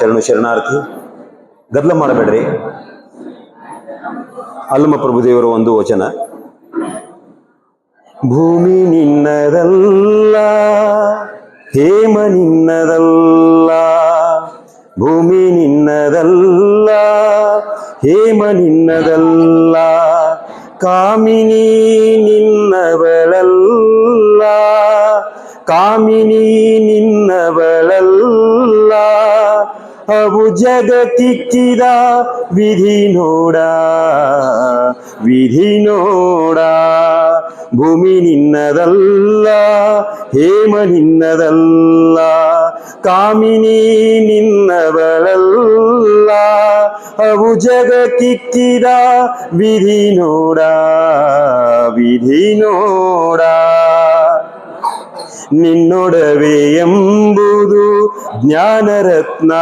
ಶರಣು ಶರಣಾರ್ಥಿ, ಗದ್ದಲ ಮಾಡಬೇಡ್ರಿ. ಅಲ್ಲಮ ಪ್ರಭುದೇವರ ಒಂದು ವಚನ. ಭೂಮಿ ನಿನ್ನದಲ್ಲ, ಹೇಮ ನಿನ್ನದಲ್ಲ, ಭೂಮಿ ನಿನ್ನದಲ್ಲ, ಹೇಮ ನಿನ್ನದಲ್ಲ, ಕಾಮಿನಿ ನಿನ್ನವಳಲ್ಲ ಕಾಮಿನಿ ನಿನ್ನವಳಲ್ಲ. ಅವು ಜಗತಿಕ್ಕಿದ ವಿಧಿ ನೋಡ ವಿಧಿ ನೋಡ. ಭೂಮಿ ನಿನ್ನದಲ್ಲ, ಹೇಮ ನಿನ್ನದಲ್ಲ, ಕಾಮಿನಿ ನಿನ್ನವಳಲ್ಲ. ಅವು ಜಗತಿಕ್ಕಿದ ವಿಧಿ ನೋಡ ವಿಧಿ ನೋಡ. ನಿನ್ನೊಡವೆ ಎಂಬುದು ಜ್ಞಾನರತ್ನ.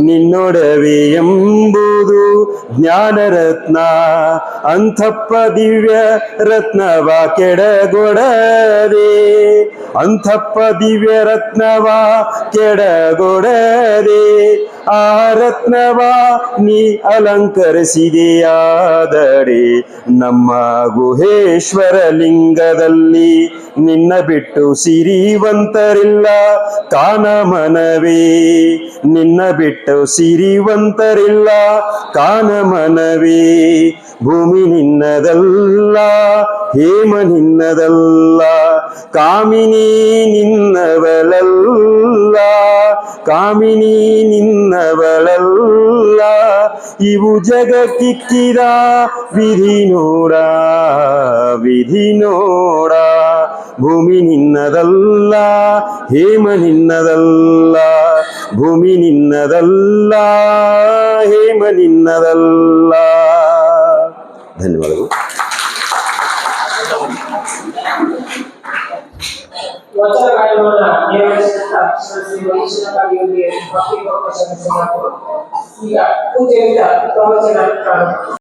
ನಿನ್ನೊಡವೆ ಎಂಬುದು ಜ್ಞಾನರತ್ನ. ಅಂಥಪ್ಪ ದಿವ್ಯ ರತ್ನವ ಅಂಥಪ್ಪ ದಿವ್ಯ ರತ್ನವ ಕೆಡಗೊಡದೆ, ಆ ರತ್ನವ ನೀ ಅಲಂಕರಿಸಿದೆಯಾದರೆ, ನಮ್ಮ ಗುಹೇಶ್ವರ ಲಿಂಗದಲ್ಲಿ ನಿನ್ನ ಬಿಟ್ಟು ಸಿರಿವಂತರಿಲ್ಲ ಕಾನಮನವೇ. ನಿನ್ನ ಬಿಟ್ಟು ಸಿರಿವಂತರಿಲ್ಲ ಕಾನಮನವೇ. ಭೂಮಿ ನಿನ್ನದಲ್ಲ, ಹೇಮ ನಿನ್ನದಲ್ಲ. ಕಾಮಿನಿ ನಿನ್ನವಳಲ್ಲ ಕಾಮಿನಿ ನಿನ್ನವಳಲ್ಲ. ಇವು ಜಗಕ್ಕಿಕ್ಕಿದ ವಿಧಿ ನೋಡ ವಿಧಿ ನೋಡ. ಭೂಮಿ ನಿನ್ನದಲ್ಲ, ಹೇಮ ನಿನ್ನದಲ್ಲ, ಭೂಮಿ ನಿನ್ನದಲ್ಲ, ಹೇಮ ನಿನ್ನದಲ್ಲ. ಧನ್ಯವಾದಗಳು. వచ్చే కాలంలో నియమించిన సంస్థ కలిగి ఉంది భక్తి ప్రొఫెషన్ ఇక పూజ ప్రవచనాలు ప్రారంభం